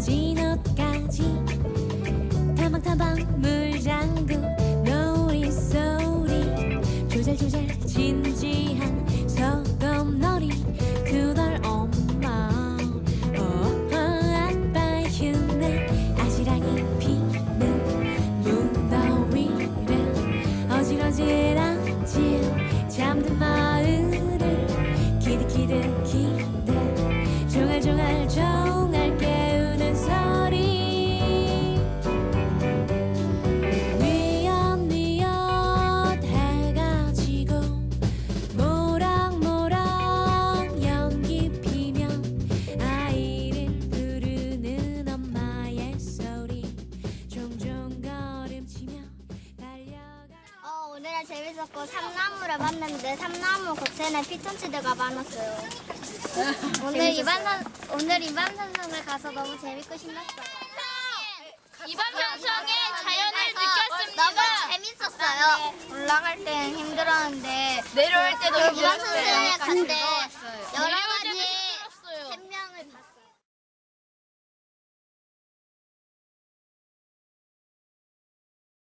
じのかじ。たまたま 재밌었고 삼나무를 봤는데 삼나무 겉에는 피톤치드가 많았어요. 오늘 이반 선 오늘 이반 선생을 가서 너무 재밌고 신났어요. 이번 방송에 자연을 너무 느꼈습니다. 재밌었어요. 올라갈 때는 힘들었는데 내려올 때도 이반 선생을 갔는데